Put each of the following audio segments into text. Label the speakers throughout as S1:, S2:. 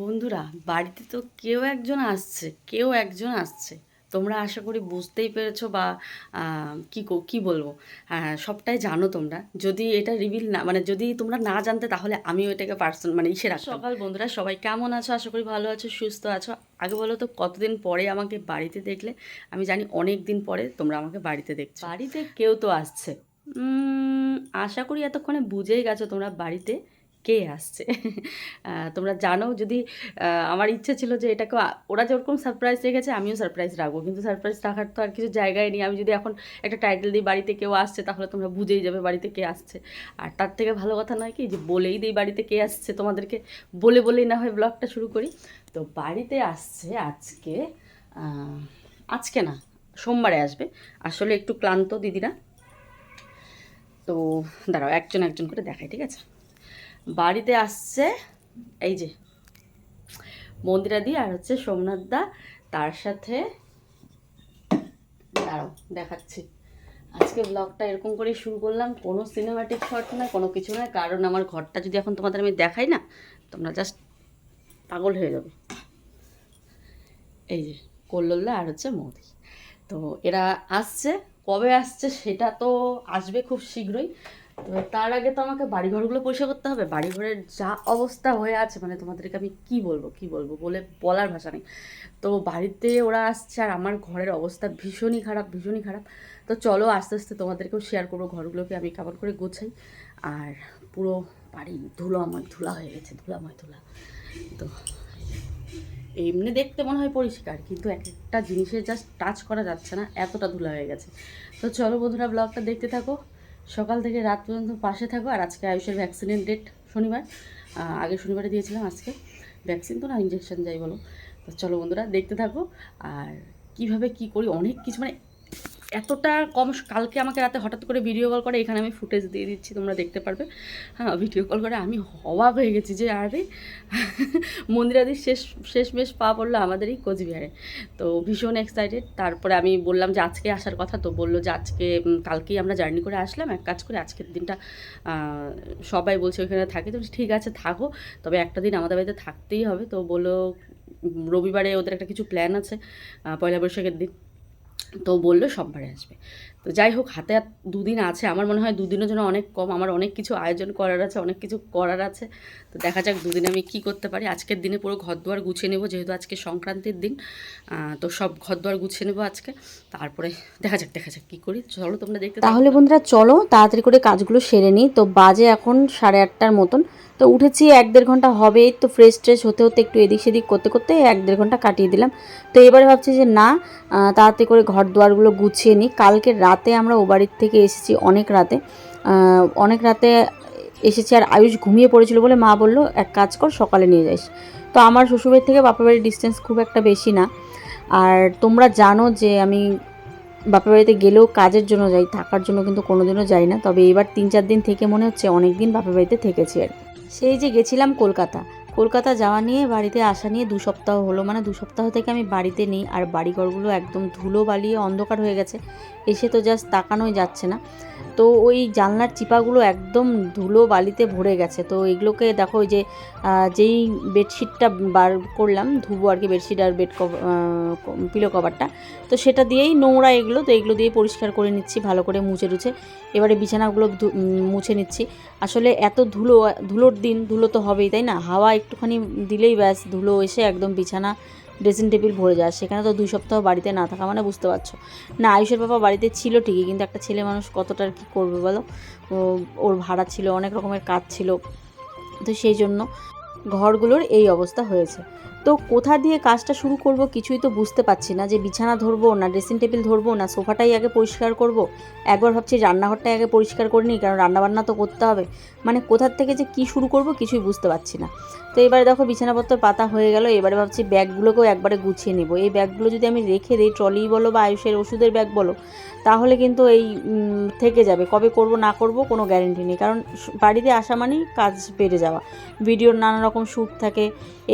S1: বন্ধুরা বাড়িতে তো কেউ একজন আসছে কেউ একজন আসছে। তোমরা আশা করি বুঝতেই পেরেছ বা কি কো- কি বলব? সবটাই জানো তোমরা। যদি এটা রিভিল না মানে যদি তোমরা না জানতে তাহলে আমিও এটাকে পার্সন মানে ইসে রাখতাম। সকাল বন্ধুরা সবাই কেমন আছো? আশা করি ভালো আছো সুস্থ আছো। আগে বলো তো কতদিন পরে আমাকে বাড়িতে দেখলে? আমি জানি অনেক দিন পরে তোমরা আমাকে বাড়িতে দেখছ। বাড়িতে কেউ তো আসছে। আশা করি এতক্ষণে বুঝেই গেছো তোমরা বাড়িতে। কে আসছে? তোমরা জানো যদি আমার ইচ্ছে ছিল যে এটাকে ওরা যেরকম সারপ্রাইজ রেখেছে, আমিও সারপ্রাইজ রাখব। কিন্তু সারপ্রাইজ রাখার তো আর কিছু জায়গায় নেই। আমি যদি এখন একটা টাইটেল দিই, বাড়িতে কেউ আসছে, তাহলে তোমরা বুঝেই যাবে বাড়িতে কে আসছে। আর তার থেকে ভালো কথা নয় কি, যে বলেই দিই বাড়িতে কে আসছে, তোমাদেরকে বলে বলেই না হয় ব্লগটা শুরু করি। তো বাড়িতে আসছে আজকে আজকে না, সোমবারে আসবে। আসলে একটু ক্লান্ত, দিদিরা। তো দাঁড়াও, একজন একজন করে দেখাই, ঠিক আছে? বাড়িতে আসছে, এই যে, মন্দিরা দি আর হচ্ছে সোমনাথ দা, তার সাথে, দাঁড়াও, দেখাচ্ছি। আজকে ব্লগটা এরকম করে শুরু করলাম, কোনো সিনেমাটিক শট না, কোনো কিছু না, কারণ আমার ঘরটা যদি এখন তোমাদের আমি দেখাই না, তোমরা জাস্ট পাগল হয়ে যাবে। এই যে কল্লোল্লা আর হচ্ছে মোদি। তো এরা আসছে, কবে আসছে সেটা তো আসবে খুব শীঘ্রই তো তার আগে তো আমাকে বাড়িঘরগুলো পরিষ্কার করতে হবে। বাড়িঘরের যা অবস্থা হয়ে আছে মানে তোমাদেরকে আমি কি বলব কি বলব বলে বলার ভাষা নেই। তো বাড়িতে ওরা আসছে আর আমার ঘরের অবস্থা ভীষণই খারাপ ভীষণই খারাপ। তো চলো আস্তে আস্তে তোমাদেরকেও শেয়ার করব, ঘরগুলোকে আমি কেমন করে গোছাই। আর পুরো বাড়ি ধুলোময়, ধুলা হয়ে গেছে, ধুলাময় ধুলা। তো এমনি দেখতে মনে হয় পরিষ্কার, কিন্তু এক একটা জিনিসের জাস্ট টাচ করা যাচ্ছে না, এতটা ধুলা হয়ে গেছে। তো চলো বন্ধুরা ব্লগটা দেখতে থাকো। সকাল থেকে রাত পর্যন্ত পাশে থাকো। আর আজকে আয়ুষের ভ্যাকসিনের ডেট শনিবার। আগে শনিবারে দিয়েছিলাম, আজকে ভ্যাকসিন তো না ইঞ্জেকশন যাই বলো। তো চলো বন্ধুরা, দেখতে থাকো। আর কীভাবে কি করি, অনেক কিছু মানে এতটা কম কালকে আমাকে রাতে হঠাৎ করে ভিডিও কল করে, এখানে আমি ফুটেজ দিয়ে দিচ্ছি, তোমরা দেখতে পারবে। হ্যাঁ ভিডিও কল করে আমি অবাক হয়ে গেছি যে, আরে, মন্দিরাদির শেষ শেষ শেষমেশ পা পড়ল আমাদেরই কোচবিহারে। তো ভীষণ এক্সাইটেড তারপরে আমি বললাম যে, আজকে আসার কথা, তো বলল যে, আজকে কালকেই আমরা জার্নি করে আসলাম। এক কাজ করে আজকের দিনটা সবাই বলছে ওইখানে থাকে। তো ঠিক আছে, থাকো। তবে একটা দিন আমাদের বাড়িতে থাকতেই হবে। তো বলল রবিবারে ওদের একটা কিছু প্ল্যান আছে পয়লা বৈশাখের দিন। তো বলল সোমবারে আসবে। তো যাই হোক, হাতে দুদিন আছে। আমার মনে হয় দুদিনের জন্য অনেক কম। আমার অনেক কিছু আয়োজন করার আছে, অনেক কিছু করার আছে। তো দেখা যাক দুদিন আমি কি করতে পারি। আজকের দিনে পুরো ঘর দুয়ার গুছিয়ে নেব, যেহেতু আজকে সংক্রান্তির দিন। তো সব ঘর দুয়ার গুছিয়ে নেব আজকে। তারপরে দেখা যাক দেখা যাক কী করি। চলো, তোমরা দেখতে
S2: তাহলে বন্ধুরা, চলো তাড়াতাড়ি করে কাজগুলো সেরে নিই। তো বাজে এখন সাড়ে আটটার মতন। তো উঠেছি, এক দেড় ঘণ্টা হবে। তো ফ্রেশ ট্রেশ হতে হতে একটু এদিক সেদিক করতে করতে এক দেড় ঘণ্টা কাটিয়ে দিলাম। তো এবারে ভাবছি যে না তাড়াতাড়ি করে ঘর দুয়ারগুলো গুছিয়ে নিই। কালকে রাতে আমরা ও বাড়ির থেকে এসেছি, অনেক রাতে। অনেক রাতে এসেছি আর আয়ুষ ঘুমিয়ে পড়েছিল বলে মা বলল, এক কাজ কর, সকালে নিয়ে যাইস তো আমার শ্বশুরবাড়ির থেকে বাপের বাড়ির ডিস্টেন্স খুব একটা বেশি না। আর তোমরা জানো যে আমি বাপের বাড়িতে গেলেও কাজের জন্য যাই, থাকার জন্য কিন্তু কোনোদিনও যাই না। তবে এবার তিন চার দিন থেকে মনে হচ্ছে অনেক দিন বাপের বাড়িতে থেকেছি আর সেই যে গেছিলাম কলকাতা কলকাতা যাওয়া নিয়ে বাড়িতে আসা নিয়ে দু সপ্তাহ হলো। মানে দু সপ্তাহ থেকে আমি বাড়িতে নেই আর বাড়িঘরগুলো একদম ধুলো বালিয়ে অন্ধকার হয়ে গেছে। এসে তো জাস্ট তাকানোই যাচ্ছে না। তো ওই জানলার চিপাগুলো একদম ধুলো বালিতে ভরে গেছে। তো এগুলোকে দেখো ওই যে যেই বেডশিটটা বার করলাম, ধুবো আর কি বেডশিট আর বেড পিলো কভারটা, তো সেটা দিয়েই নোংরা এগুলো, তো এগুলো দিয়ে পরিষ্কার করে নিচ্ছি, ভালো করে মুছে টুছে। এবারে বিছানাগুলো মুছে নিচ্ছি। আসলে এত ধুলো, ধুলোর দিন, ধুলো তো হবেই, তাই না? হাওয়া একটুখানি দিলেই ব্যাস, ধুলো এসে একদম বিছানা ড্রেসিং টেবিল ভরে যায়। সেখানে তো দুই সপ্তাহ বাড়িতে না থাকা মানে বুঝতে পারছ। না, আয়ুষের বাবা বাড়িতে ছিল ঠিকই, কিন্তু একটা ছেলে মানুষ কতটা আর কী করবে বলো? ওর ভাড়া ছিল, অনেক রকমের কাজ ছিল। তো সেই জন্য ঘরগুলোর এই অবস্থা হয়েছে। তো কোথা দিয়ে কাজটা শুরু করব কিছুই তো বুঝতে পারছি না যে বিছানা ধরবো না ড্রেসিং টেবিল ধরবো না সোফাটাই আগে পরিষ্কার করব। একবার ভাবছি রান্নাঘরটাই আগে পরিষ্কার করে নিই, কারণ রান্নাবান্না তো করতে হবে। মানে কোথার থেকে যে কি শুরু করব কিছুই বুঝতে পারছি না। তো এবারে দেখো বিছানাপত্র পাতা হয়ে গেল, এবারে ভাবছি ব্যাগগুলোকেও একবারে গুছিয়ে নেব। এই ব্যাগগুলো যদি আমি রেখে দিই ট্রলি বলো বা আয়ুষের ওষুধের ব্যাগ বলো, তাহলে কিন্তু এই থেকে যাবে। কবে করব, না করব কোনো গ্যারেন্টি নেই। কারণ বাড়িতে আসা মানেই কাজ বেড়ে যাওয়া। ভিডিওর নানা রকম শ্যুট থাকে,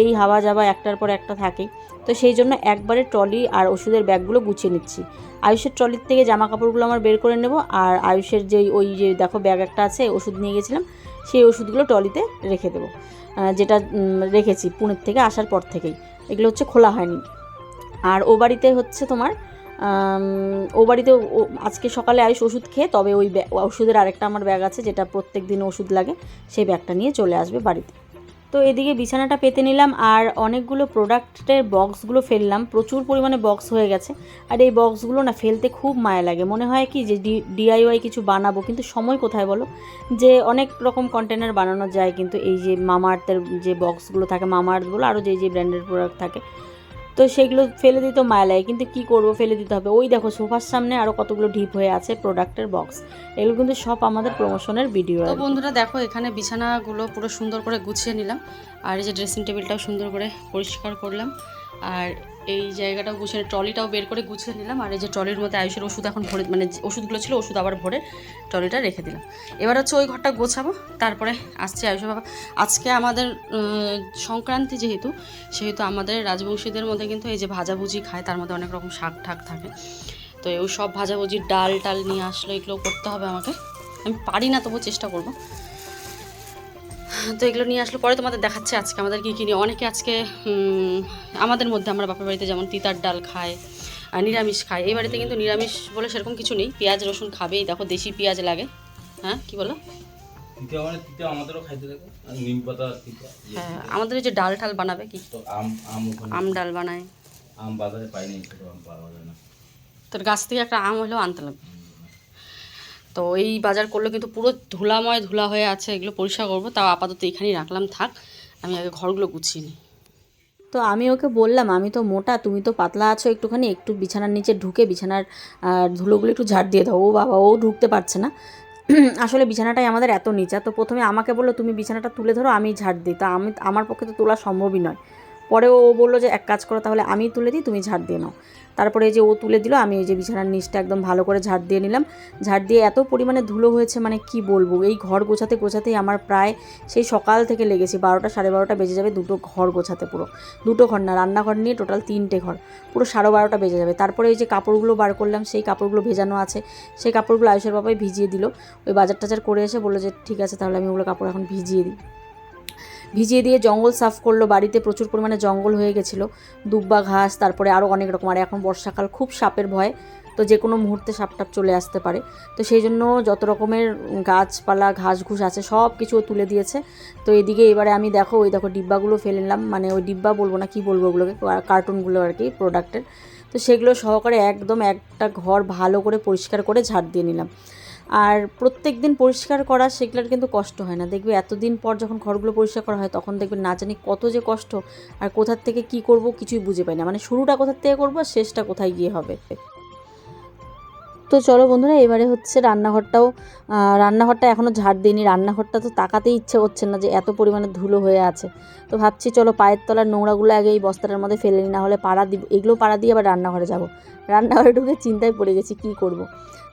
S2: এই হাওয়া যাওয়া একটার পর একটা থাকেই তো সেই জন্য একবারে ট্রলি আর ওষুধের ব্যাগগুলো গুছিয়ে নিচ্ছি। আয়ুষের ট্রলির থেকে জামা কাপড়গুলো আমার বের করে নেব আর আয়ুষের যে ওই যে দেখো ব্যাগ একটা আছে, ওষুধ নিয়ে গেছিলাম, সেই ওষুধগুলো ট্রলিতে রেখে দেবো। যেটা রেখেছি পুনের থেকে আসার পর থেকেই। এগুলো হচ্ছে খোলা হয়নি। আর ও বাড়িতে হচ্ছে তোমার ও বাড়িতে আজকে সকালে আয়ুষ ওষুধ খেয়ে তবে ওই ওষুধের আরেকটা আমার ব্যাগ আছে, যেটা প্রত্যেক দিন ওষুধ লাগে, সেই ব্যাগটা নিয়ে চলে আসবে বাড়িতে। তো এদিকে বিছানাটা পেতে নিলাম আর অনেকগুলো প্রোডাক্টের বক্সগুলো ফেললাম। প্রচুর পরিমাণে বক্স হয়ে গেছে। আর এই বক্সগুলো না ফেলতে খুব মায়া লাগে। মনে হয় কি যে ডিআইওয়াই কিছু বানাবো, কিন্তু সময় কোথায় বলো? যে অনেক রকম কন্টেনার বানানো যায়, কিন্তু এই যে মামাআর্থের যে বক্সগুলো থাকে, মামাআর্থ বলো আরও যে যে ব্র্যান্ডের প্রোডাক্ট থাকে তো সেগুলো ফেলে দিত মায়া কিন্তু কি করব ফেলে দিতে হবে? ওই দেখো সোফার সামনে আরও কতগুলো ঢিপ হয়ে আছে প্রোডাক্টের বক্স এগুলো কিন্তু সব আমাদের প্রমোশনের ভিডিও
S1: তো বন্ধুরা দেখো এখানে বিছানাগুলো পুরো সুন্দর করে গুছিয়ে নিলাম। আর এই যে ড্রেসিং টেবিলটাও সুন্দর করে পরিষ্কার করলাম। আর এই জায়গাটাও গুছিয়ে ট্রলিটাও বের করে গুছিয়ে নিলাম। আর এই যে ট্রলির মধ্যে আয়ুষের ওষুধ এখন ভরে মানে ওষুধগুলো ছিল ওষুধ আবার ভরে ট্রলিটা রেখে দিলাম। এবার হচ্ছে ওই ঘরটা গোছাবো, তারপরে আসছে আয়ুষ বাবা। আজকে আমাদের সংক্রান্তি যেহেতু, সেহেতু আমাদের রাজবংশীদের মধ্যে কিন্তু এই যে ভাজাভুজি খায়, তার মধ্যে অনেক রকম শাক ঠাক থাকে। তো ওই সব ভাজাভুজির ডাল টাল নিয়ে আসলো, এগুলো করতে হবে আমাকে। আমি পারি না তবু চেষ্টা করব। তো এগুলো নিয়ে আসলে পরে তোমাদের দেখাচ্ছে আজকে আমাদের কী কী নিয়ে। অনেকে আজকে আমাদের মধ্যে আমরা বাপের বাড়িতে যেমন তিতার ডাল খায় আর নিরামিষ খায়। এই বাড়িতে কিন্তু নিরামিষ বলে সেরকম কিছু নেই। পেঁয়াজ রসুন খাবেই। দেখো দেশি পেঁয়াজ লাগে। হ্যাঁ কি বলো?
S3: মানে
S1: হ্যাঁ আমাদের যে ডাল ঠাল বানাবে কি?
S3: আম
S1: ডাল বানায়।
S3: আম বাজারে পাই
S1: তোর গাছ থেকে একটা আম হলেও আনতে লাগবে। তো এই বাজার করলে কিন্তু পুরো ধুলাময় ধুলা হয়ে আছে, এগুলো পরিষ্কার করব। তাও আপাতত এখানেই রাখলাম, থাক। আমি আগে ঘরগুলো গুছিয়ে নিই।
S2: তো আমি ওকে বললাম, আমি তো মোটা, তুমি তো পাতলা আছো একটুখানি, একটু বিছানার নিচে ঢুকে বিছানার ধুলোগুলো একটু ঝাড় দিয়ে দাও। ও বাবা, ও ঢুকতে পারছে না। আসলে বিছানাটাই আমাদের এত নিচা। তো প্রথমে আমাকে বলল, তুমি বিছানাটা তুলে ধরো, আমি ঝাড় দিই। তা আমি, আমার পক্ষে তো তোলা সম্ভবই নয়। পরে ও বলল যে, এক কাজ করো, তাহলে আমি তুলে দিই, তুমি ঝাড় দিয়ে নাও। তারপরে যে ও তুলে দিল, আমি এই যে বিছানার নিচটা একদম ভালো করে ঝাড় দিয়ে নিলাম। ঝাড় দিয়ে এত পরিমাণে ধুলো হয়েছে মানে কি বলব? এই ঘর গোছাতে গোছাতেই আমার প্রায় সেই সকাল থেকে লেগেছি, বারোটা সাড়ে বারোটা বেজে যাবে দুটো ঘর গোছাতে পুরো। দুটো ঘর না, রান্নাঘর নিয়ে টোটাল তিনটে ঘর, পুরো সাড়ে বারোটা বেজে যাবে। তারপরে এই যে কাপড়গুলো বার করলাম, সেই কাপড়গুলো ভেজানো আছে, সেই কাপড়গুলো আয়ুষের বাবাই ভিজিয়ে দিল। ওই বাজার টাজার করে এসে বলল যে, ঠিক আছে, তাহলে আমি ওগুলো কাপড় এখন ভিজিয়ে দিই। ভিজিয়ে দিয়ে জঙ্গল সাফ করল। বাড়িতে প্রচুর পরিমাণে জঙ্গল হয়ে গেছিল। দুব্বা ঘাস, তারপরে আরও অনেক রকম। আর এখন বর্ষাকাল, খুব সাপের ভয়। তো যে কোনো মুহূর্তে সাপ টাপ চলে আসতে পারে। তো সেই জন্য যত রকমের গাছপালা ঘাস ঘুষ আছে, সব কিছু তুলে দিয়েছে। তো এদিকে এবারে আমি দেখো, ওই দেখো ডিব্বাগুলো ফেলে নিলাম। মানে ওই ডিব্বা বলব না, কি বলব ওগুলোকে? কার্টুনগুলো আর কি প্রোডাক্টের তো সেগুলো সহকারে একদম একটা ঘর ভালো করে পরিষ্কার করে ঝাড় দিয়ে নিলাম। আর প্রত্যেক দিন পরিষ্কার করা সেগুলোর কিন্তু কষ্ট হয় না। দেখবে এতদিন পর যখন ঘরগুলো পরিষ্কার করা হয়, তখন দেখবে না জানি কত যে কষ্ট আর কোথার থেকে কি করব কিছুই বুঝে পাই না। মানে শুরুটা কোথার থেকে করব আর শেষটা কোথায় গিয়ে হবে? তো চলো বন্ধুরা, এবারে হচ্ছে রান্নাঘরটাও রান্নাঘরটা এখনও ঝাড় দিইনি। রান্নাঘরটা তো তাকাতেই ইচ্ছে করছে না যে এত পরিমাণে ধুলো হয়ে আছে। তো ভাবছি চলো পায়ের তলার নোংরাগুলো আগে এই বস্তাটার মধ্যে ফেলে নিই না হলে পাড়া দিব, এগুলো পাড়া দিয়ে আবার রান্নাঘরে যাব। রান্নাঘরে ঢুকে চিন্তায় পড়ে গেছি, কি করব।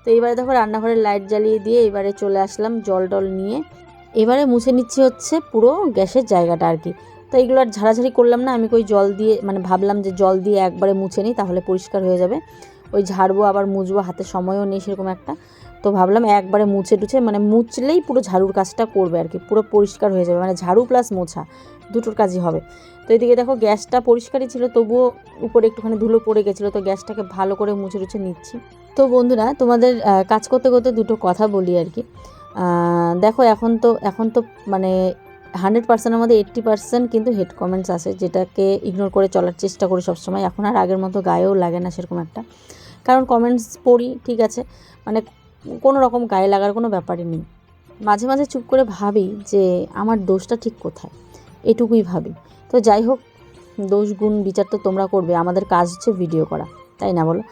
S2: তো এবারে দেখো রান্নাঘরের লাইট জ্বালিয়ে দিয়ে এবারে চলে আসলাম জল টল নিয়ে। এবারে মুছে নিচ্ছি হচ্ছে পুরো গ্যাসের জায়গাটা আর কি। তো এগুলো আর ঝাড়াঝাড়ি করলাম না, আমি কই জল দিয়ে মানে ভাবলাম যে জল দিয়ে একবারে মুছে নিই তাহলে পরিষ্কার হয়ে যাবে। ওই ঝাড়বো, আবার মুছবো, হাতে সময়ও নেই সেরকম একটা। তো ভাবলাম একবারে মুছে টুছে মানে মুছলেই পুরো ঝাড়ুর কাজটা করবে আর কি, পুরো পরিষ্কার হয়ে যাবে। মানে ঝাড়ু প্লাস মোছা, দুটোর কাজই হবে। তো এদিকে দেখো গ্যাসটা পরিষ্কারই ছিল, তবুও উপরে একটুখানি ধুলো পড়ে গেছিল, তো গ্যাসটাকে ভালো করে মুছে টুছে নিচ্ছি। তো বন্ধুরা, তোমাদের কাজ করতে করতে দুটো কথা বলি আর কি। দেখো এখন তো এখন তো মানে হান্ড্রেড পার্সেন্টের মধ্যে এইট্টি পার্সেন্ট কিন্তু হেড কমেন্টস আসে, যেটাকে ইগনোর করে চলার চেষ্টা করি সবসময়। এখন আর আগের মতো গায়েও লাগে না সেরকম একটা। কারণ কমেন্টস পড়ি, ঠিক আছে মানে কোনো রকম গায়ে লাগার কোনো ব্যাপারই নেই। মাঝে মাঝে চুপ করে ভাবি যে, আমার দোষটা ঠিক কোথায়? এটুকুই ভাবি। তো যাই হোক, দোষ গুণ বিচার তো তোমরা করবে, আমাদের কাজ হচ্ছে ভিডিও করা, তাই না বলো?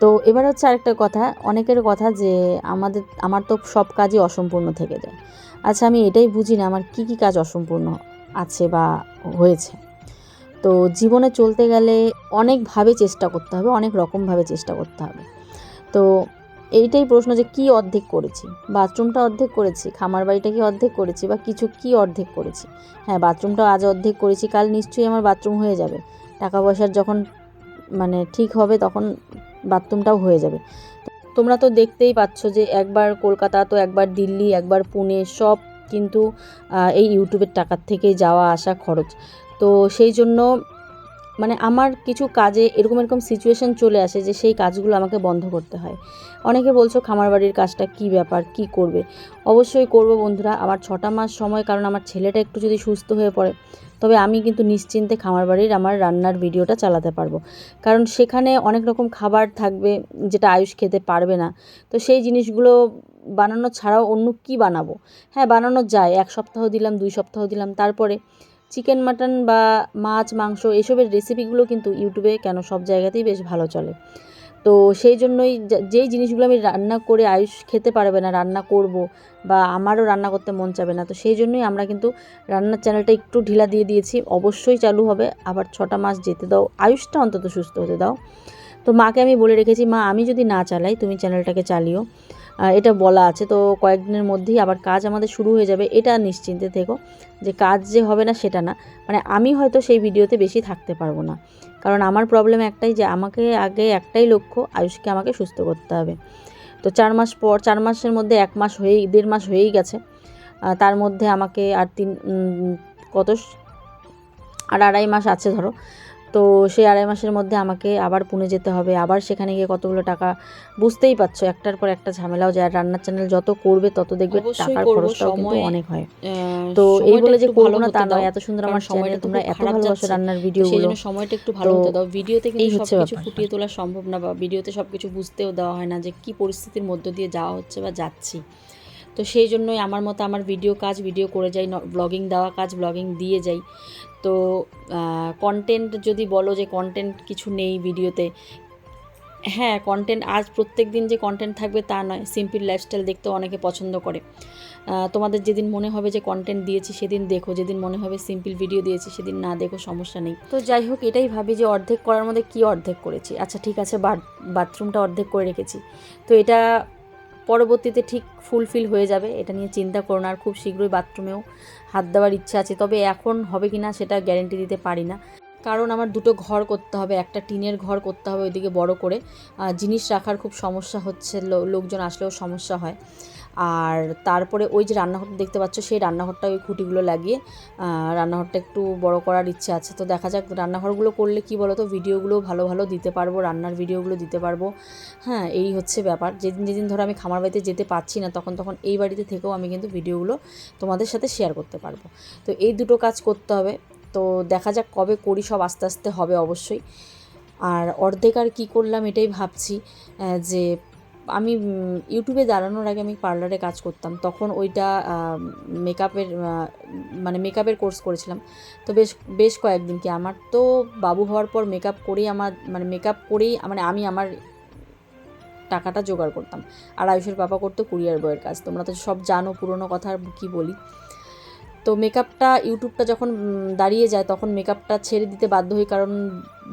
S2: তো এবার হচ্ছে আরেকটা কথা, অনেকের কথা যে আমাদের, আমার তো সব কাজই অসম্পূর্ণ থেকে যায়। আচ্ছা আমি এটাই বুঝি না, আমার কি কি কাজ অসম্পূর্ণ আছে বা হয়েছে? তো জীবনে চলতে গেলে অনেকভাবে চেষ্টা করতে হবে, অনেক রকমভাবে চেষ্টা করতে হবে। তো
S1: এইটাই প্রশ্ন যে কি অর্ধেক করেছি? বাথরুমটা অর্ধেক করেছি খামার বাড়িটা কি অর্ধেক করেছি বা কিছু কি অর্ধেক করেছি? হ্যাঁ বাথরুমটা আজ অর্ধেক করেছি, কাল নিশ্চয়ই আমার বাথরুম হয়ে যাবে। টাকা পয়সার যখন মানে ঠিক হবে তখন বাথরুমটাও হয়ে যাবে। তোমরা তো দেখতেই পাচ্ছ যে একবার কলকাতা তো একবার দিল্লি, একবার পুনে সব কিন্তু এই ইউটিউবের টাকার থেকেই যাওয়া আসা খরচ। তো সেই জন্য মানে আমার কিছু কাজে এরকম এরকম সিচুয়েশন চলে আসে যে সেই কাজগুলো আমাকে বন্ধ করতে হয়। অনেকে বলছো খামার বাড়ির কাজটা কি ব্যাপার, কি করবে? অবশ্যই করব বন্ধুরা, আমার ছটা মাস সময়, কারণ আমার ছেলেটা একটু যদি সুস্থ হয়ে পড়ে, তবে আমি কিন্তু নিশ্চিন্তে খামার বাড়ির আমার রান্নার ভিডিওটা চালাতে পারব। কারণ সেখানে অনেক রকম খাবার থাকবে যেটা আয়ুষ খেতে পারবে না। তো সেই জিনিসগুলো বানানো ছাড়াও অন্য কি বানাবো? হ্যাঁ বানানো যায়, এক সপ্তাহ দিলাম, দুই সপ্তাহ দিলাম, তারপরে চিকেন মাটন বা মাছ, মাংস এসবের রেসিপিগুলো কিন্তু ইউটিউবে কেন সব জায়গাতেই বেশ ভালো চলে। তো সেই জন্যই যেই জিনিসগুলো আমি রান্না করে আয়ুষ খেতে পারবে না, রান্না করব বা আমারও রান্না করতে মন চাবে না, তো সেই জন্যই আমরা কিন্তু রান্নার চ্যানেলটা একটু ঢিলা দিয়ে দিয়েছি। অবশ্যই চালু হবে। আবার ছটা মাস যেতে দাও। আয়ুষটা অন্তত সুস্থ হতে দাও। তো মাকে আমি বলে রেখেছি, মা, আমি যদি না চালাই, তুমি চ্যানেলটাকে চালিও। এটা বলা আছে। তো কয়েকদিনের মধ্যেই আবার কাজ আমাদের শুরু হয়ে যাবে, এটা নিশ্চিন্তে থেকো যে কাজ যে হবে না সেটা না। মানে আমি হয়তো সেই ভিডিওতে বেশি থাকতে পারব না। কারণ আমার প্রবলেম একটাই যে আমাকে আগে একটাই লক্ষ্য, আয়ুষকে আমাকে সুস্থ করতে হবে। তো চার মাস পর, চার মাসের মধ্যে এক মাস হয়েই, দেড় মাস হয়েই গেছে। তার মধ্যে আমাকে আর তিন কত আর আড়াই মাস আছে ধরো। তো সেই আড়াই মাসের মধ্যে আমাকে আবার পুনে যেতে হবে। আবার সেখানে গিয়ে কতগুলো টাকা বুঝতেই পারছ একটার পর একটা ঝামেলাও যায়। রান্নার চ্যানেল যত করবে তত দেখবে টাকার খরচটাও কিন্তু অনেক হয়।
S2: তো
S1: এই বলে যে করব না তা নয় এত সুন্দর আমার চ্যানেল তোমরা এত ভালোবাসো। রান্নার
S2: সেই
S1: ভিডিওগুলো
S2: জন্য সময়টা একটু ভালো হতে দাও। ভিডিওতে কিন্তু
S1: হচ্ছে
S2: সব কিছু
S1: ব্যাপার।
S2: ফুটিয়ে তোলা সম্ভব না বা ভিডিওতে সব কিছু বুঝতেও দেওয়া হয় না যে কি পরিস্থিতির মধ্য দিয়ে যাওয়া হচ্ছে বা যাচ্ছি। তো সেই জন্যই আমার মতো আমার ভিডিও কাজ ভিডিও করে যাই ব্লগিং দেওয়া কাজ ব্লগিং দিয়ে যাই। তো কন্টেন্ট যদি বলো যে কন্টেন্ট কিছু নেই ভিডিওতে হ্যাঁ কন্টেন্ট আজ প্রত্যেক দিন যে কন্টেন্ট থাকবে তা নয় সিম্পল লাইফস্টাইল দেখতে অনেকে পছন্দ করে। তোমাদের যেদিন মনে হবে যে কন্টেন্ট দিয়েছি সেদিন দেখো, যেদিন মনে হবে সিম্পল ভিডিও দিয়েছি সেদিন না দেখো, সমস্যা নেই। তো যাই হোক, এটাই ভাবি যে অর্ধেক করার মধ্যে কি অর্ধেক করেছি। আচ্ছা ঠিক আছে বাথরুমটা অর্ধেক করে রেখেছি। তো এটা পরবর্তীতে ঠিক ফুলফিল হয়ে যাবে, এটা নিয়ে চিন্তা করো না আর খুব শীঘ্রই বাথরুমেও হাত দেওয়ার ইচ্ছা আছে। তবে এখন হবে কি না সেটা গ্যারেন্টি দিতে পারি না। কারণ আমার দুটো ঘর করতে হবে, একটা টিনের ঘর করতে হবে ওইদিকে বড় করে। জিনিস রাখার খুব সমস্যা হচ্ছে লোকজন আসলেও সমস্যা হয়। আর তারপরে ওই যে রান্নাঘরটা দেখতে পাচ্ছ, সেই রান্নাঘরটা ওই খুঁটিগুলো লাগিয়ে রান্নাঘরটা একটু বড় করার ইচ্ছে আছে। তো দেখা যাক রান্নাঘরগুলো করলে কি বলো তো ভিডিওগুলো ভালো ভালো দিতে পারব, রান্নার ভিডিওগুলো দিতে পারব। হ্যাঁ এই হচ্ছে ব্যাপার। যেদিন যেদিন ধরো আমি খামার বাড়িতে যেতে পারছি না, তখন তখন এই বাড়িতে থেকেও আমি কিন্তু ভিডিওগুলো তোমাদের সাথে শেয়ার করতে পারব। তো এই দুটো কাজ করতে হবে। তো দেখা যাক কবে করি, সব আস্তে আস্তে হবে অবশ্যই। আর অর্ধেক আর কী করলাম এটাই ভাবছি যে আমি ইউটিউবে দাঁড়ানোর আগে আমি পার্লারে কাজ করতাম। তখন ওইটা মেকআপের মানে মেকআপের কোর্স করেছিলাম। তো বেশ বেশ কয়েকদিন কি আমার তো বাবু হওয়ার পর মেকআপ করেই আমার মানে মেকআপ করেই মানে আমি আমার টাকাটা জোগাড় করতাম। আর আয়ুষের পাপা করতো কুরিয়ার বয়ের কাজ। তোমরা তো সব জানো পুরনো কথা কী বলি। তো মেকআপটা, ইউটিউবটা যখন দাঁড়িয়ে যায়, তখন মেকআপটা ছেড়ে দিতে বাধ্য হই। কারণ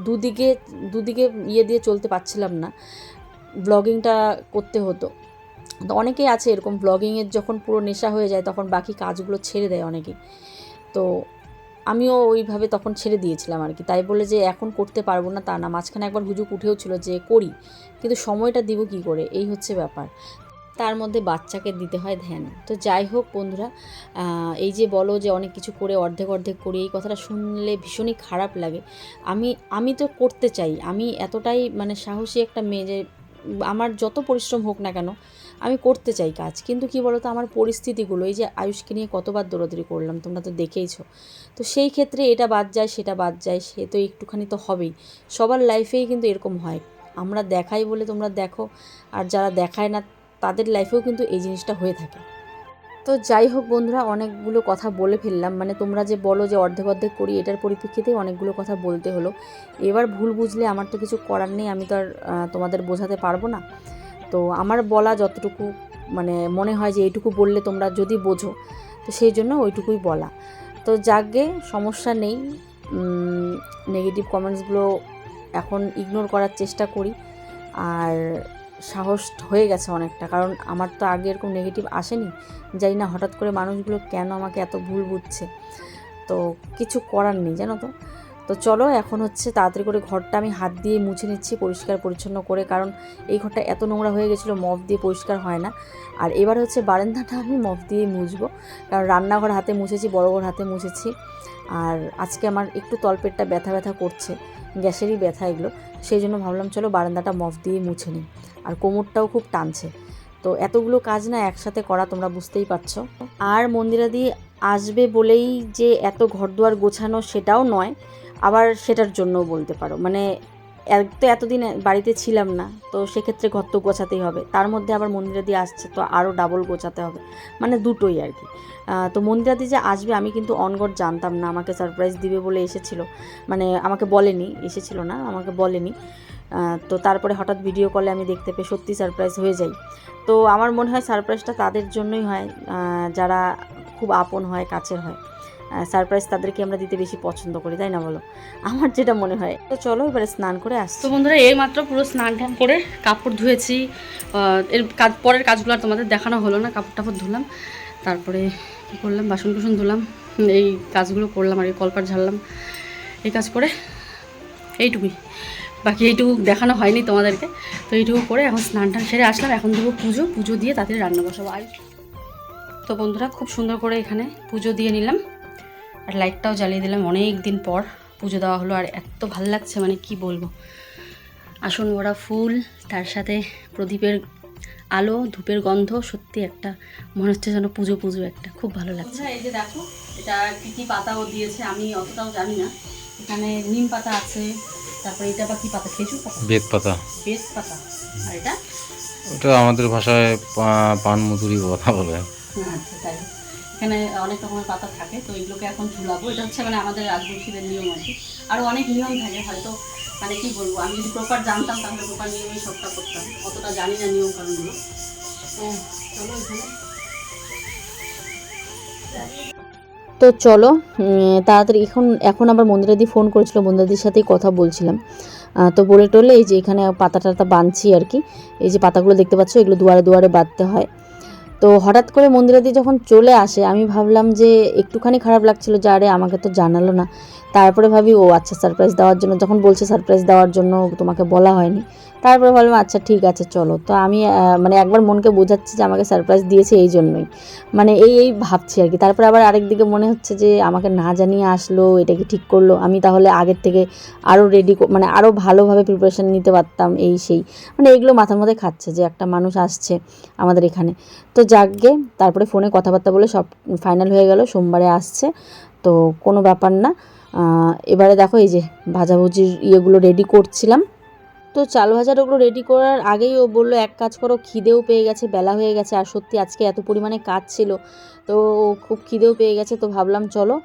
S2: দুদিকে দুদিকে ইয়ে দিয়ে চলতে পারছিলাম না। ব্লগিংটা করতে হতো। তো অনেকেই আছে এরকম ব্লগিংয়ের যখন পুরো নেশা হয়ে যায় তখন বাকি কাজগুলো ছেড়ে দেয় অনেকেই। তো আমিও ওইভাবে তখন ছেড়ে দিয়েছিলাম আর কি তাই বলে যে এখন করতে পারব না তা না, মাঝখানে একবার হুজুক উঠেও ছিল যে করি, কিন্তু সময়টা দিব কি করে? এই হচ্ছে ব্যাপার। তার মধ্যে বাচ্চাকে দিতে হয় ধ্যান। তো যাই হোক বন্ধুরা এই যে বলো যে অনেক কিছু করে, অর্ধেক অর্ধেক করি, এই কথাটা শুনলে ভীষণই খারাপ লাগে। আমি আমি তো করতে চাই। আমি এতটাই মানে সাহসী একটা মেয়ে যে আমার যত পরিশ্রম হোক না কেন, আমি করতে চাই কাজ। কিন্তু কি বলতো, আমার পরিস্থিতিগুলো, এই যে আয়ুষকে নিয়ে কতবার দৌড়াদৌড়ি করলাম, তোমরা তো দেখেইছো। তো সেই ক্ষেত্রে এটা বাদ যায়, সেটা বাদ যায়, সে তো একটুখানি তো হবেই। সবার লাইফেই কিন্তু এরকম হয়। আমরা দেখাই বলে তোমরা দেখো, আর যারা দেখায় না, তাদের লাইফেও কিন্তু এই জিনিসটা হয়ে থাকে। তো যাই হোক বন্ধুরা, অনেকগুলো কথা বলে ফেললাম। মানে তোমরা যে বলো যে অর্ধেক অর্ধেক করি, এটার পরিপ্রেক্ষিতেই অনেকগুলো কথা বলতে হলো। এবার ভুল বুঝলে আমার তো কিছু করার নেই, আমি তো আর তোমাদের বোঝাতে পারব না। তো আমার বলা যতটুকু মানে মনে হয় যে এইটুকু বললে তোমরা যদি বোঝো, তো সেই জন্য ওইটুকুই বলা। তো যাকগে সমস্যা নেই নেগেটিভ কমেন্টসগুলো এখন ইগনোর করার চেষ্টা করি। আর সাহস হয়ে গেছে অনেকটা। কারণ আমার তো আগে এরকম নেগেটিভ আসেনি। জানি না হঠাৎ করে মানুষগুলো কেন আমাকে এত ভুল বুঝছে। তো কিছু করার নেই, জানো তো? তো চলো এখন হচ্ছে তাড়াতাড়ি করে ঘরটা আমি হাত দিয়ে মুছে নিচ্ছি, পরিষ্কার পরিচ্ছন্ন করে। কারণ এই ঘরটা এত নোংরা হয়ে গেছিল, মফ দিয়ে পরিষ্কার হয় না। আর এবার হচ্ছে বারান্দাটা আমি মফ দিয়ে মুছবো। কারণ রান্নাঘর হাতে মুছেছি, বড় ঘর হাতে মুছেছি। আর আজকে আমার একটু তলপেটটা ব্যথা ব্যথা করছে। গ্যাসেরই ব্যথা এগুলো। সেই জন্য ভাবলাম, চলো বারান্দাটা মফ দিয়ে মুছে নিই। আর কোমরটাও খুব টানছে। তো এতগুলো কাজ না একসাথে করা তোমরা বুঝতেই পারছ। আর মন্দিরাদি আসবে বলেই যে এত ঘরদুয়ার গোছানো সেটাও নয়, আবার সেটার জন্যও বলতে পারো। মানে তো এতদিন বাড়িতে ছিলাম না, তো সেক্ষেত্রে ঘর তো গোছাতেই হবে। তার মধ্যে আবার মন্দিরাদি আসছে, তো আরও ডাবল গোছাতে হবে। মানে দুটোই আর কি। তো মন্দিরাদি যে আসবে, আমি কিন্তু অনগর জানতাম না, আমাকে সারপ্রাইজ দিবে বলে এসেছিল। মানে আমাকে বলেনি, এসেছিল না, আমাকে বলেনি। তো তারপরে হঠাৎ ভিডিও কলে আমি দেখতে পেয়ে সত্যি সারপ্রাইজ হয়ে যাই। তো আমার মনে হয় সারপ্রাইজটা তাদের জন্যই হয় যারা খুব আপন হয়, কাছের হয়। সারপ্রাইজ তাদেরকে আমরা দিতে বেশি পছন্দ করি, তাই না বলো? আমার যেটা মনে হয়। তো চলো, এবারে স্নান করে আসছি।
S1: তো বন্ধুরা, এই মাত্র পুরো স্নান টান করে কাপড় ধুয়েছি। এর কাজ, পরের কাজগুলো আর তোমাদের দেখানো হলো না, কাপড় টাপড় ধুলাম। তারপরে কী করলাম, বাসন কুসন ধুলাম, এই কাজগুলো করলাম আর কি কলপাট ঝাড়লাম, এই কাজ করে এইটুকুই। বাকি এইটুকু দেখানো হয়নি তোমাদেরকে। তো এইটুকু করে এখন স্নান টান সেরে আসলাম, এখন দেবো পুজো পুজো দিয়ে তাদের রান্না বসাবো। আর তো বন্ধুরা, খুব সুন্দর করে এখানে পুজো দিয়ে নিলাম। আর লাইটটাও জ্বালিয়ে দিলাম অনেক দিন পর। পুজো দেওয়া হলো আর এত ভালো লাগছে মানে কি বলব? আসন ভরা ফুল তার সাথে প্রদীপের আলো ধূপের গন্ধ সত্যি একটা মনে হচ্ছে যেন পুজো পুজো একটা খুব ভালো লাগছে। এই যে দেখো এটা কী কী পাতাও দিয়েছে আমি অতটাও জানি না। এখানে নিম পাতা আছে তারপরে এটা বা কী পাতা খেজুর পাতা?
S3: বেদ পাতা।
S1: বেশ পাতা। আর এটা?
S3: ওটা আমাদের ভাষায় পান মধুরি কথা বলে।
S1: আচ্ছা তাই। এখানে অনেক রকমের পাতা থাকে, তো এগুলোকে এখন ঝুলাবো। এটা হচ্ছে মানে আমাদের রাজবংশীদের নিয়ম আর কি। আরও অনেক নিয়ম থাকে, হয়তো মানে কি বলব, আমি যদি প্রপার জানতাম তাহলে প্রপার নিয়মেই সবটা করতাম। অতটা জানি না নিয়ম কারণগুলো তো চলো
S2: তো চলো তাড়াতাড়ি এখন এখন আবার মন্দিরাদি ফোন করেছিল, মন্দিরাদির সাথেই কথা বলছিলাম। তো বলে টলে এই যে এখানে পাতা টাতা বাঁধছি আর কি। এই যে পাতাগুলো দেখতে পাচ্ছ, এগুলো দুয়ারে দুয়ারে বাঁধতে হয়। তো হঠাৎ করে মন্দিরাদি যখন চলে আসে, আমি ভাবলাম যে একটুখানি খারাপ লাগছিল যে আরে আমাকে তো জানালো না। তারপরে ভাবি, ও আচ্ছা সারপ্রাইজ দেওয়ার জন্য যখন বলছে সারপ্রাইজ দেওয়ার জন্য তোমাকে বলা হয়নি তারপরে ভাবলাম আচ্ছা ঠিক আছে, চলো। তো আমি মানে একবার মনকে বোঝাচ্ছি যে আমাকে সারপ্রাইজ দিয়েছে এই জন্যই। মানে এই এই ভাবছি আর কি। তারপরে আবার আরেকদিকে মনে হচ্ছে যে আমাকে না জানিয়ে আসলো, এটা কি ঠিক করল? আমি তাহলে আগের থেকে আরও রেডি মানে আরও ভালোভাবে প্রিপারেশান নিতে পারতাম, এই সেই। মানে এগুলো মাথার মধ্যে খাচ্ছে যে একটা মানুষ আসছে আমাদের এখানে। তো যাকগে, তারপরে ফোনে কথাবার্তা বলে সব ফাইনাল হয়ে গেল, সোমবারে আসছে। তো কোনো ব্যাপার না। এবারে দেখো এই যে ভাজাভুজির ইয়েগুলো রেডি করছিলাম। তো চাল ভাজার ওগুলো রেডি করার আগেই ও বলল, এক কাজ করো, খিদেও পেয়ে গেছে, বেলা হয়ে গেছে, আর সত্যি আজকে এত পরিমাণে কাজ ছিল। তো খুব খিদেও পেয়ে গেছে, তো ভাবলাম চলো,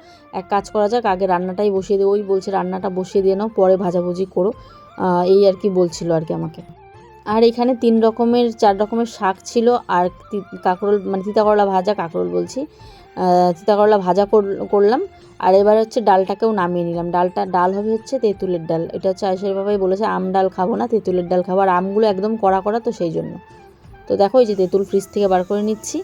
S2: এক কাজ করা যাক, আগে রান্নাটাই বসিয়ে দিই। ওই বলছে, রান্নাটা বসিয়ে দিয়ে নাও, পরে ভাজাভুজি করো। এই আর কি বলছিল আর কি আমাকে। আর এখানে তিন রকমের, চার রকমের শাক ছিল, আর কাঁকরোল মানে তিতা করলা ভাজা, কাঁকরোল বলছি। করলা ভাজা কর- করলাম। আর এবার হচ্ছে ডালটাকেও নামিয়ে নিলাম। ডালটা, ডাল হবে হচ্ছে তেঁতুলের ডাল। এটা হচ্ছে আয়েশের বাবাই বলেছে, আম ডাল খাব না, তেঁতুলের ডাল খাব। আর আমগুলো একদম কড়া কড়া তো সেই জন্য। তো দেখো এই যে তেঁতুল ফ্রিজ থেকে বার করে নিচ্ছি।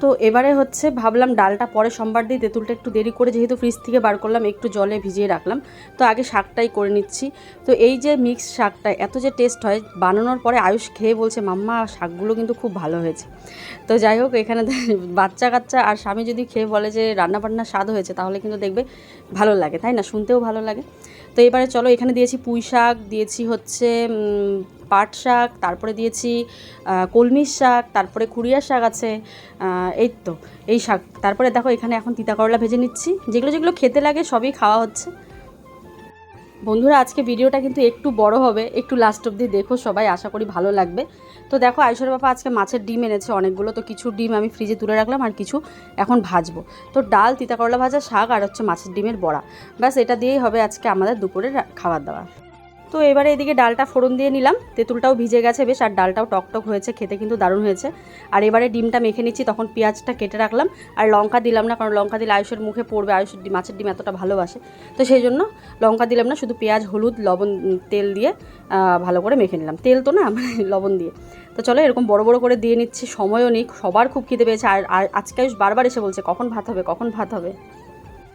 S1: তো এবারে হচ্ছে ভাবলাম ডালটা পরে সোমবার দিয়ে তেঁতুলটা একটু দেরি করে যেহেতু ফ্রিজ থেকে বার করলাম, একটু জলে ভিজিয়ে রাখলাম। তো আগে শাকটাই করে নিচ্ছি। তো এই যে মিক্স শাকটা, এত যে টেস্ট হয়, বানানোর পরে আয়ুষ খেয়ে বলছে, মাম্মা, শাকগুলো কিন্তু খুব ভালো হয়েছে। তো যাই হোক, এখানে বাচ্চা কাচ্চা আর স্বামী যদি খেয়ে বলে যে রান্নাবান্না স্বাদ হয়েছে, তাহলে কিন্তু দেখবে ভালো লাগে, তাই না? শুনতেও ভালো লাগে। তো এবারে চলো, এখানে দিয়েছি পুঁই শাক, দিয়েছি হচ্ছে পাট শাক, তারপরে দিয়েছি কলমির শাক, তারপরে খুরিয়ার শাক আছে এই তো এই শাক। তারপরে দেখো, এখানে এখন তিতা করলা ভেজে নিচ্ছি। যেগুলো যেগুলো খেতে লাগে সবই খাওয়া হচ্ছে। বন্ধুরা, আজকে ভিডিওটা কিন্তু একটু বড় হবে, একটু লাস্ট অবধি দেখো সবাই, আশা করি ভালো লাগবে। তো দেখো আয়সর বাবা আজকে মাছের ডিম এনেছে অনেকগুলো, তো কিছু ডিম আমি ফ্রিজে তুলে রাখলাম আর কিছু এখন ভাজবো। তো ডাল, তিতা করলা ভাজা শাক আর হচ্ছে মাছের ডিমের বড়া। ব্যাস, এটা দিয়েই হবে আজকে আমাদের দুপুরের খাবার দাবার। তো এবারে এদিকে ডালটা ফোড়ন দিয়ে নিলাম। তেঁতুলটাও ভিজে গেছে বেশ, আর ডালটাও টকটক হয়েছে, খেতে কিন্তু দারুণ হয়েছে। আর এবারে ডিমটা মেখে নিচ্ছি, তখন পেঁয়াজটা কেটে রাখলাম। আর লঙ্কা দিলাম না, কারণ লঙ্কা দিলে আয়ুষের মুখে পড়বে, আয়ুষ মাছের ডিম এতটা ভালোবাসে। তো সেই জন্য লঙ্কা দিলাম না, শুধু পেঁয়াজ, হলুদ, লবণ, তেল দিয়ে ভালো করে মেখে নিলাম। তেল তো না মানে লবণ দিয়ে। তো চলো এরকম বড় বড় করে দিয়ে নিচ্ছি, সময়ও নেই, সবার খুব খিদে পেয়েছে। আর আর আজকে আয়ুষ বারবার এসে বলছে, কখন ভাত হবে, কখন ভাত হবে?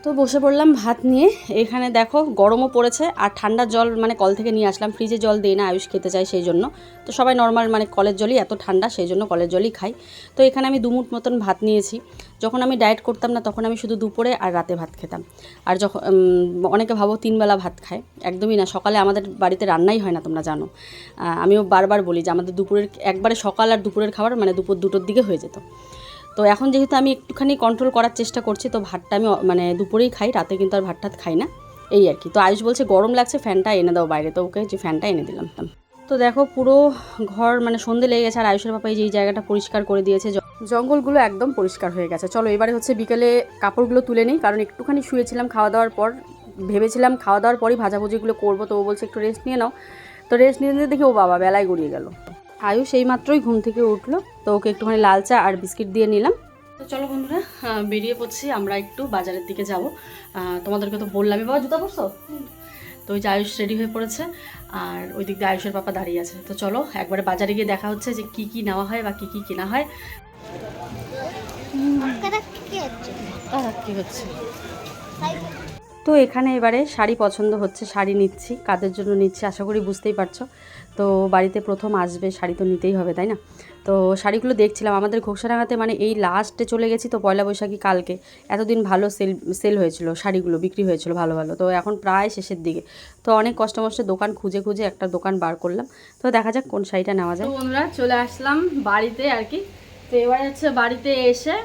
S1: তো বসে পড়লাম ভাত নিয়ে। এখানে দেখো গরমও পড়েছে আর ঠান্ডা জল মানে কল থেকে নিয়ে আসলাম। ফ্রিজে জল দিই না, আয়ুষ খেতে চাই সেই জন্য। তো সবাই নর্মাল মানে কলের জলই, এত ঠান্ডা সেই জন্য কলের জলই খাই। তো এখানে আমি দুমুট মতন ভাত নিয়েছি। যখন আমি ডায়েট করতাম না, তখন আমি শুধু দুপুরে আর রাতে ভাত খেতাম। আর যখন অনেকে ভাবো তিনবেলা ভাত খায়। একদমই না, সকালে আমাদের বাড়িতে রান্নাই হয় না, তোমরা জানো। আমিও বারবার বলি যে আমাদের দুপুরের, একবারে সকাল আর দুপুরের খাবার মানে দুপুর দুটোর দিকে হয়ে যেত। তো এখন যেহেতু আমি একটুখানি কন্ট্রোল করার চেষ্টা করছি, তো ভাতটা আমি মানে দুপুরেই খাই, রাতে কিন্তু আর ভাত খাই না। এই আর কি। তো আয়ুষ বলছে, গরম লাগছে, ফ্যানটা এনে দাও বাইরে। তো ওকে যে ফ্যানটা এনে দিলাম তো দেখো, পুরো ঘর মানে সন্ধে লেগে গেছে, আর আয়ুষের যে, এই জায়গাটা পরিষ্কার করে দিয়েছে। জঙ্গলগুলো একদম পরিষ্কার হয়ে গেছে। চলো, এবারে হচ্ছে বিকেলে কাপড়গুলো তুলে নিই, কারণ একটুখানি শুয়েছিলাম খাওয়া দাওয়ার পর, ভেবেছিলাম খাওয়া দাওয়ার পরই ভাজাভুজিগুলো করব, তো ও বলছে, একটু রেস্ট নিয়ে নাও। তো রেস্ট নিয়ে নিতে দেখি, ও বাবা বেলায় গড়িয়ে গেল। আয়ুষ এই মাত্রই ঘুম থেকে উঠল তো ওকে একটুখানি লাল চা আর বিস্কিট দিয়ে নিলাম। তো চলো বন্ধুরা বেরিয়ে পড়ছি আমরা একটু বাজারের দিকে যাব। তোমাদেরকে তো বললামই বাবা জুতা পরছো? তো ওই যে আয়ুষ রেডি হয়ে পড়েছে আর ওই দিক দিয়ে আয়ুষের পাপা দাঁড়িয়ে আছে। তো চলো একবারে বাজারে গিয়ে দেখা হচ্ছে যে কি কি নেওয়া হয় বা কি কি কেনা হয়। কি হচ্ছে? তো এখানে এবারে শাড়ি পছন্দ হচ্ছে, শাড়ি নিচ্ছি, কাদের জন্য নিচ্ছি আশা করি বুঝতেই পারছ। তো বাড়িতে প্রথম আসবে, শাড়ি তো নিতেই হবে, তাই না? তো শাড়িগুলো দেখছিলাম, আমাদের ঘোষারাঙাতে মানে এই লাস্টে চলে গেছি তো পয়লা বৈশাখী কালকে। এতদিন ভালো সেল সেল হয়েছিল, শাড়িগুলো বিক্রি হয়েছিল ভালো ভালো। তো এখন প্রায় শেষের দিকে। তো অনেক কষ্ট মষ্টে দোকান খুঁজে খুঁজে একটা দোকান বার করলাম। তো দেখা যাক কোন শাড়িটা নেওয়া যায়। বন্ধুরা, চলে আসলাম বাড়িতে আর কি। তো এবার হচ্ছে বাড়িতে এসে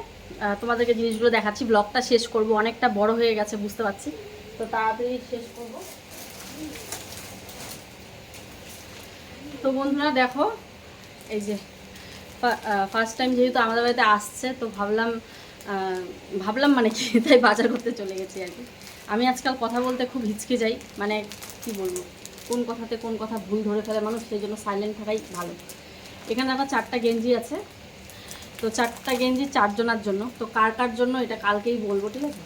S1: তোমাদেরকে জিনিসগুলো দেখাচ্ছি। ব্লগটা শেষ করব, অনেকটা বড় হয়ে গেছে, বুঝতে পারছি। তো তাড়াতাড়ি শেষ করব। তো বন্ধুরা দেখো, এই যে ফার্স্ট টাইম যেহেতু আমাদের বাড়িতে আসছে, তো ভাবলাম ভাবলাম মানে কি, তাই বাজার করতে চলে গেছি আর কি। আমি আজকাল কথা বলতে খুব হিচকে যাই মানে কি বলব, কোন কথাতে কোন কথা ভুল ধরে ফেলে মানুষ, সেই জন্য সাইলেন্ট থাকাই ভালো। এখানে দেখো চারটা গেঞ্জি আছে। তো চারটা গেঞ্জি চারজনার জন্য। তো কার কার জন্য এটা কালকেই বলব, ঠিক আছে?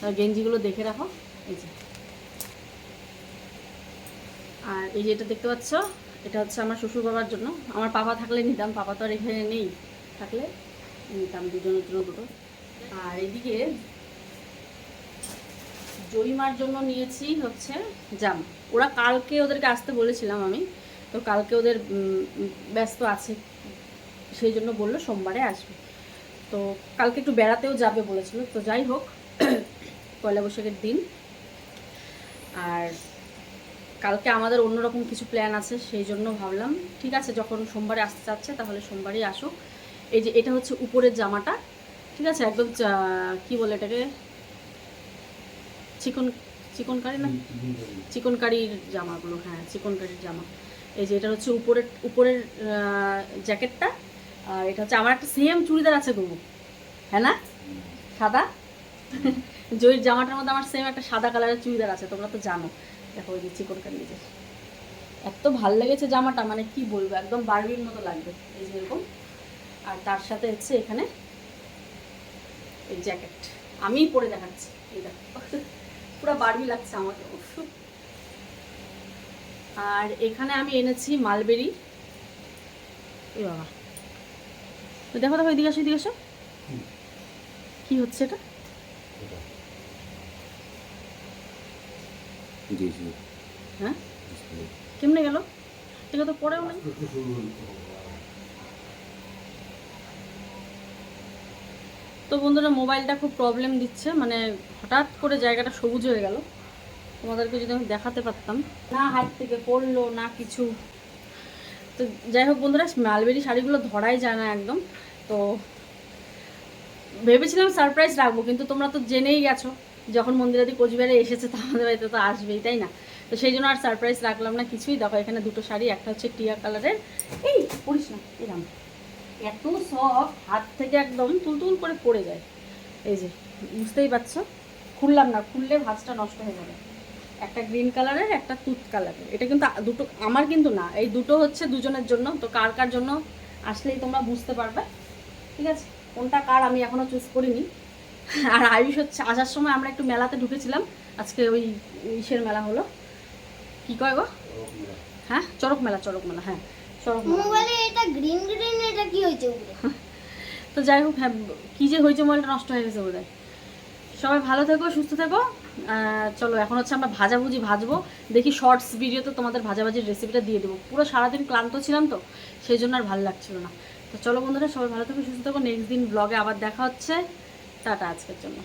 S1: তো গেঞ্জিগুলো দেখে রাখো। এই যে। আর এই যে এটা দেখতে পাচ্ছ, এটা হচ্ছে আমার শ্বশুর বাবার জন্য। আমার পাপা থাকলে নিতাম, পাপা তো আর এখানে নেই থাকলে, নিতাম দুজনের জন্য দুটো। আর এদিকে জরিমার জন্য নিয়েছি হচ্ছে জাম। ওরা কালকে ওদেরকে আসতে বলেছিলাম আমি। তো কালকে ওদের ব্যস্ত আছে। সেই জন্য বলল সোমবারে আসবে। তো কালকে একটু বেড়াতেও যাবে বলেছিল। তো যাই হোক, পয়লা বৈশাখের দিন। আর কালকে আমাদের অন্যরকম কিছু প্ল্যান আছে, সেই জন্য ভাবলাম, ঠিক আছে, যখন সোমবারে আসতে চাচ্ছে তাহলে সোমবারই আসুক। এই যে এটা হচ্ছে উপরের জামাটা, ঠিক আছে, একদম কি বলে এটাকে? চিকন চিকন কারি না? চিকন কারির জামাগুলো হ্যাঁ চিকন কারির জামা। এই যে এটা হচ্ছে উপরের উপরের জ্যাকেটটা আর এটা হচ্ছে, আমার একটা সেম চুড়িদার আছে গো হ্যাঁ না? সাদা? জয়ীর জামাটার মধ্যে আমার সেম একটা সাদা কালারের চুড়িদার আছে, তোমরা তো জানো। দেখো, ওই যে চিকন কারি যে এত ভালো লেগেছে জামাটা মানে কি বলব, একদম বারবির মতো লাগবে এই যে এরকম আর তার সাথে হচ্ছে এখানে এই জ্যাকেট আমিই পরে দেখাচ্ছি, এই দেখো। পুরো বারবি লাগছে আমাকে, উফ। আর এখানে আমি এনেছি মালবেরি। এ বাবা। তো দেখো দেখো এদিকে আসো এদিকে আসো। কি হচ্ছে এটা? হ্যাঁ? কেমনে গেল? এটা তো পরেও নেই তো বন্ধুরা মোবাইলটা খুব প্রবলেম দিচ্ছে। মানে হঠাৎ করে জায়গাটা সবুজ হয়ে গেল। তোমাদেরকে যদি আমি দেখাতে পারতাম। না হাত থেকে পড়ল না কিছু। তো যাই হোক বন্ধুরা, মালবেরি শাড়িগুলো ধরাই যায় না একদম। তো ভেবেছিলাম সারপ্রাইজ রাখব, কিন্তু তোমরা তো জেনেই গেছো, যখন মন্দিরাদি কোচবিহারে এসেছে, তো আমাদের বাড়িতে তো আসবেই, তাই না? তো সেই জন্য আর সারপ্রাইজ রাখলাম না, কিছুই। দেখো, এখানে দুটো শাড়ি, একটা হচ্ছে টিয়া কালারের। এই পড়িস না এরম এত সফট হাত থেকে একদম তুলতুল করে পড়ে যায়। এই যে, বুঝতেই পারছ? খুললাম না, খুললে ভাঁজটা নষ্ট হয়ে যাবে। একটা গ্রিন কালারের একটা তুত কালারের। এটা কিন্তু দুটো আমার কিন্তু না এই দুটো হচ্ছে দুজনের জন্য। তো কার কার জন্য আসলেই তোমরা বুঝতে পারবে। ঠিক আছে? কোনটা কার আমি এখনও চুজ করিনি। আর আয়ুষ হচ্ছে আসার সময় আমরা একটু মেলাতে ঢুকেছিলাম। আজকে ওই ইসের মেলা হলো। কি কয় গো? হ্যাঁ? চড়ক মেলা চড়ক মেলা হ্যাঁ। চড়ক মেলা।
S4: মোবাইলে এটা গ্রিন গ্রিন এটা কি হয়েছে
S1: তো যাই হোক হ্যাঁ কী যে হয়েছে মোবাইলটা নষ্ট হয়ে গেছে বোধহয়। সবাই ভালো থেকো সুস্থ থেকো। চলো, এখন হচ্ছে আমরা ভাজাভুজি ভাজবো। দেখি শর্টস ভিডিওতে তোমাদের ভাজাভাজির রেসিপিটা দিয়ে দেবো। পুরো সারাদিন ক্লান্ত ছিলাম তো, সেই জন্য আর ভালো লাগছিল না। তো চলো বন্ধুরা, সবাই ভালো থাকবে সুস্থ থাকো। নেক্সট দিন ব্লগে আবার দেখা হচ্ছে। টাটা আজকের জন্য।